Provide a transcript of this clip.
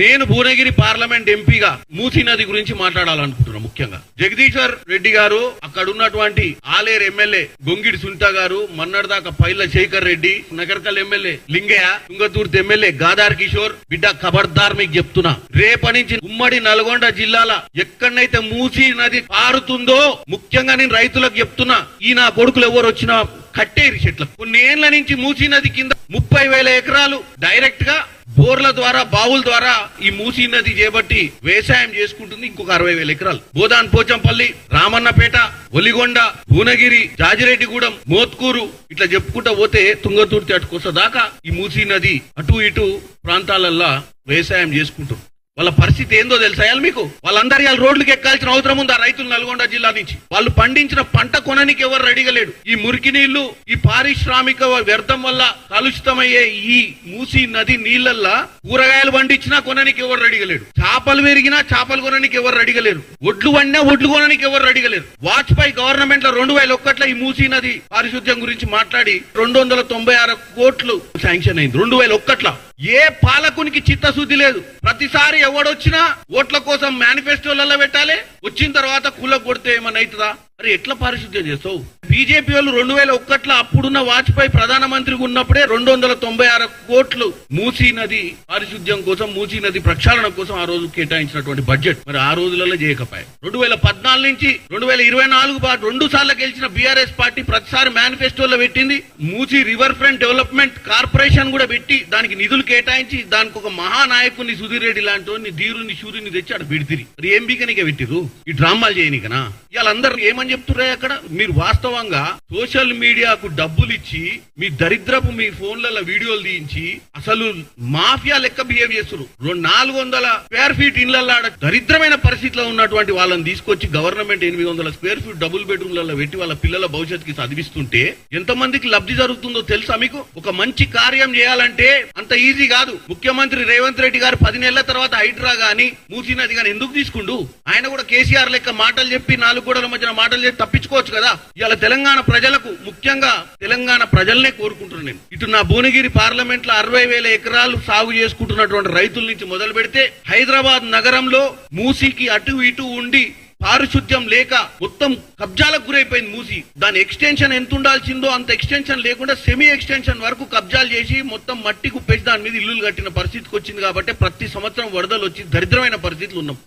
నేను భువనగిరి పార్లమెంట్ ఎంపీగా మూసీ నది గురించి మాట్లాడాలనుకుంటున్నా ముఖ్యంగా. జగదీశ్వర్ రెడ్డి గారు అక్కడ ఉన్నటువంటి ఆలేరు ఎమ్మెల్యే గొంగిడి సునీత గారు మన్నడదాకా పైల శేఖర్ రెడ్డి నగర్కల్ ఎమ్మెల్యే లింగయ్య తుంగతూర్తి ఎమ్మెల్యే గాదార్ కిషోర్ బిడ్డ ఖబర్దార్ మీకు చెప్తున్నా. రేపటి నుంచి ఉమ్మడి నల్గొండ జిల్లాల ఎక్కడనైతే మూసీ నది పారుతుందో ముఖ్యంగా నేను రైతులకు చెప్తున్నా ఈ నా కొడుకులు ఎవరు వచ్చినా కట్టేరి చెట్లకు. కొన్ని ఏళ్ళ నుంచి మూసీ నది కింద ముప్పై వేల ఎకరాలు డైరెక్ట్గా బోర్ల ద్వారా బావుల ద్వారా ఈ మూసీ నది చేపట్టి వ్యవసాయం చేసుకుంటుంది ఇంకొక అరవై వేల ఎకరాలు. బోదాన్ పోచంపల్లి రామన్నపేట ఒలిగొండ భువనగిరి జాజిరెడ్డిగూడెం మోత్కూరు ఇట్లా చెప్పుకుంటా పోతే తుంగతుర్తి అటుకొస్తా దాకా ఈ మూసీ నది అటు ఇటు ప్రాంతాలల్లో వ్యవసాయం చేసుకుంటారు వాళ్ళ పరిస్థితి ఏందో తెలుసా మీకు? వాళ్ళందరూ ఇవాళ రోడ్లకు ఎక్కాల్సిన అవసరం ఉంది ఆ రైతులు నల్గొండ జిల్లా నుంచి? వాళ్ళు పండించిన పంట కొననికి ఎవరు రెడీగా లేడు? ఈ మురికి నీళ్ళు ఈ పారిశ్రామిక వ్యర్థం వల్ల కలుషితమయ్యే ఈ మూసి నది నీళ్ళల్లా కూరగాయలు పండించినా కొననికి ఎవరు రెడీగా లేడు? చేపలు పెరిగినా చేపలు కొననికి ఎవరు రెడీగా లేరు? ఒడ్లు వండినా ఒడ్లు కొననికి ఎవరు రెడీగా లేరు? వాజ్పేయి గవర్నమెంట్లో రెండు వేల ఒక్కట్లో ఈ మూసీ నది పారిశుద్ధ్యం గురించి మాట్లాడి రెండు వందల తొంభై ఆరు కోట్లు శాంక్షన్ అయింది. రెండు వేల ఒక్కట్లో ఏ పాలకునికి చిత్తశుద్ధి లేదు? ప్రతిసారి ఎవడొచ్చినా ఓట్ల కోసం మేనిఫెస్టోలలో పెట్టాలి. వచ్చిన తర్వాత కూల కొడితే ఏమన్నా అవుతుందా? మరి ఎట్లా పారిశుద్ధ్యం చేస్తావు? బీజేపీ వాళ్ళు రెండు వేల ఒక్కట్లో అప్పుడున్న వాజ్పేయి ప్రధానమంత్రిగా ఉన్నప్పుడే రెండు వందల తొంభై ఆరు కోట్లు మూసీ నది పారిశుద్ధ్యం కోసం మూసీ నది ప్రక్షాళన కోసం ఆ రోజు కేటాయించినటువంటి బడ్జెట్. మరి ఆ రోజులలో చేయకపోయాయి రెండు వేల పద్నాలుగు నుంచి రెండు వేల ఇరవై నాలుగు రెండు సార్లు గెలిచిన బీఆర్ఎస్ పార్టీ ప్రతిసారి మేనిఫెస్టోలో పెట్టింది. Musi river front development corporation కూడా పెట్టి దానికి నిధులు కేటాయించి దానికి ఒక మహానాయకుని సుధీర్ రెడ్డి లాంటి వాడిని, ధీరుని సూర్యుని తెచ్చి అక్కడ పెడితిరి. మరి ఏం బీకనికే పెట్టిరు ఈ డ్రామాలు చేయనికనా? వాళ్ళందరూ ఏమని చెప్తున్నారు అక్కడ? మీరు వాస్తవం వాస్తవంగా సోషల్ మీడియాకు డబ్బులు ఇచ్చి మీ దరిద్రపు మీ ఫోన్లలో వీడియోలు తీయించి అసలు మాఫియా లెక్క బిహేవ్ చేస్తారు రెండు నాలుగు వందల స్క్వేర్ ఫీట్ ఇళ్ళలో ఆడ దరిద్రమైన పరిస్థితిలో ఉన్నటువంటి వాళ్ళని తీసుకొచ్చి గవర్నమెంట్ ఎనిమిది వందల స్క్వేర్ ఫీట్ డబుల్ బెడ్రూమ్లలో పెట్టి వాళ్ళ పిల్లల భవిష్యత్తుకి చదివిస్తుంటే ఎంతమందికి లబ్ధి జరుగుతుందో తెలుసా మీకు? ఒక మంచి కార్యం చేయాలంటే అంత ఈజీ కాదు. ముఖ్యమంత్రి రేవంత్ రెడ్డి గారు పది నెలల తర్వాత హైడ్రా గాని మూసీ నది గాని ఎందుకు తీసుకుండు? ఆయన కూడా కేసీఆర్ లెక్క మాటలు చెప్పి నాలుగు గోడల మధ్యన మాటలు చెప్పి తప్పించుకోవచ్చు కదా. ఇవాళ తెలంగాణ ప్రజలకు ముఖ్యంగా తెలంగాణ ప్రజల్నే కోరుకుంటున్నాను నేను. ఇటు నా భువనగిరి పార్లమెంట్లో అరవై వేల ఎకరాలు సాగు చేసుకుంటున్నటువంటి రైతుల నుంచి మొదలు పెడితే హైదరాబాద్ నగరంలో మూసీకి అటు ఇటు ఉండి పారిశుద్ధ్యం లేక మొత్తం కబ్జాలకు గురైపోయింది మూసి. దాని ఎక్స్టెన్షన్ ఎంత ఉండాల్సిందో అంత ఎక్స్టెన్షన్ లేకుండా సెమీ ఎక్స్టెన్షన్ వరకు కబ్జాలు చేసి మొత్తం మట్టి కుప్పేసి దాని మీద ఇల్లులు కట్టిన పరిస్థితికి వచ్చింది కాబట్టి ప్రతి సంవత్సరం వరదలు వచ్చి దరిద్రమైన పరిస్థితులు ఉన్నాం.